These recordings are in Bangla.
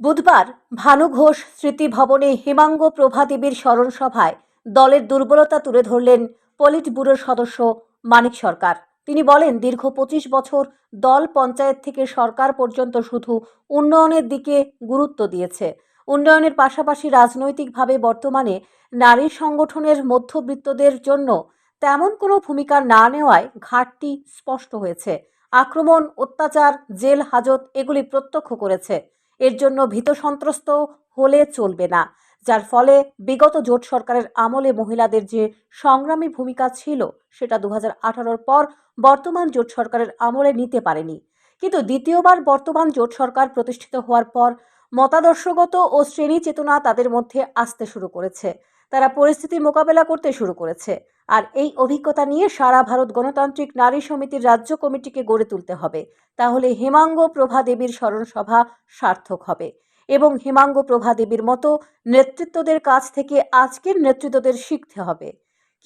বুধবার ভানু ঘোষ স্মৃতি ভবনে হেমাঙ্গ প্রভা দেবীর স্মরণ সভায় দলের দুর্বলতা তুলে ধরলেন পলিট ব্যুরোর সদস্য মানিক সরকার। তিনি বলেন, দীর্ঘ পঁচিশ বছর দল পঞ্চায়েত থেকে সরকার পর্যন্ত শুধু উন্নয়নের দিকে গুরুত্ব দিয়েছে। উন্নয়নের পাশাপাশি রাজনৈতিকভাবে বর্তমানে নারী সংগঠনের মধ্যবিত্তদের জন্য তেমন কোনো ভূমিকা না নেওয়ায় ঘাটতি স্পষ্ট হয়েছে। আক্রমণ, অত্যাচার, জেল, হাজত এগুলি প্রত্যক্ষ করেছে। এর জন্য ভীত সন্ত্রস্ত হলে চলবে না, যার ফলে বিগত জোট সরকারের আমলে মহিলাদের যে সংগ্রামী ভূমিকা ছিল সেটা দু হাজার পর বর্তমান জোট সরকারের আমলে নিতে পারেনি। কিন্তু দ্বিতীয়বার বর্তমান জোট সরকার প্রতিষ্ঠিত হওয়ার পর মতাদর্শগত ও শ্রেণি চেতনা তাদের মধ্যে আসতে শুরু করেছে। তারা পরিস্থিতি মোকাবেলা করতে শুরু করেছে। আর এই অভিজ্ঞতা নিয়ে সারা ভারত গণতান্ত্রিক নারী সমিতির রাজ্য কমিটিকে গড়ে তুলতে হবে। তাহলে হেমাঙ্গ প্রভা দেবীর স্মরণ সভা সার্থক হবে। এবং হেমাঙ্গ প্রভা দেবীর মতো নেতৃত্বদের কাছ থেকে আজকের নেতৃত্বদের শিখতে হবে।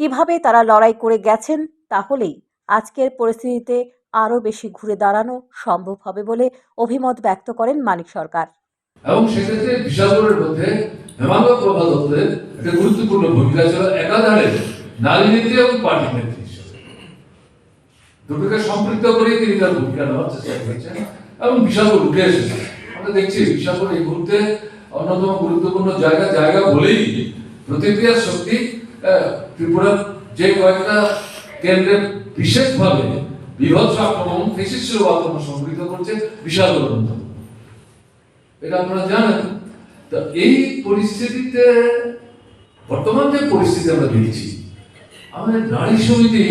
কীভাবে তারা লড়াই করে গেছেন তাহলেই আজকের পরিস্থিতিতে আরও বেশি ঘুরে দাঁড়ানো সম্ভব হবে বলে অভিমত ব্যক্ত করেন মানিক সরকার। এবং সেক্ষেত্রে মধ্যে হেমাঙ্গ প্রভা দত্তের একটা গুরুত্বপূর্ণ ভূমিকা ছিল একাধারে নারী নেত্রী এবং পার্টি নেত্রী দুটোকে সম্পৃক্ত করে তিনি তার ভূমিকা নেওয়ার চেষ্টা করেছেন এবং বিশালগড় উঠে এসেছে। আমরা দেখছি বিশালগড় এই মুহূর্তে অন্যতম গুরুত্বপূর্ণ জায়গা জায়গা বলেই প্রতিক্রিয়ার শক্তি ত্রিপুরার যে কয়েকটা কেন্দ্রে বিশেষভাবে বিভৎস আক্রমণ, ফেসিস্ট আক্রমণ সংগৃহীত করছে অন্যতম এটা আপনারা জানেন। তো এই পরিস্থিতিতে বর্তমান যে পরিস্থিতি আমরা দেখছি আমাদের নারী সমিতি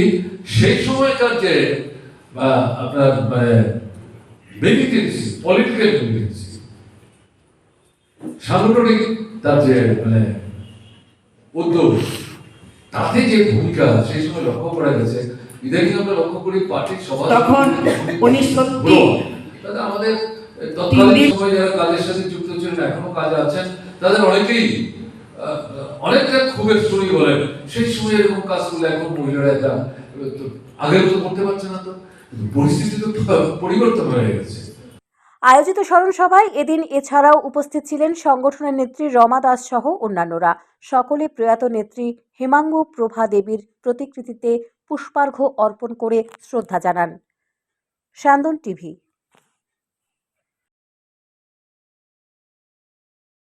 সেই সময়কার যে বা আপনার মানে বেনিফিটেন্সি পলিটিক্যাল বেনিফিটেন্সি সাংগঠনিক তার যে মানে উদ্যোগ তাতে যে ভূমিকা সেই সময় লক্ষ্য করা গেছে। ইদানিং আমরা লক্ষ্য করি পার্টির সভা তখন উনি সত্যি আমাদের তৎকালীন সময় যারা কাজের সাথে এখনও কাজে আছেন, তাদের অনেকেই অনেকটা বলেন, সেই সময় এরকম কাজ করলে এখন মহিলারা এটা, তো করতে পারছে না তো। পরিস্থিতি তো পরিবর্তন হয়ে গেছে। আয়োজিত স্মরণ সভায় এদিন এছাড়াও উপস্থিত ছিলেন সংগঠনের নেত্রী রমা দাস সহ অন্যান্যরা। সকলে প্রয়াত নেত্রী হেমাঙ্গ প্রভা দেবীর প্রতিকৃতিতে পুষ্পার্ঘ্য অর্পণ করে শ্রদ্ধা জানান। স্যান্দন টিভি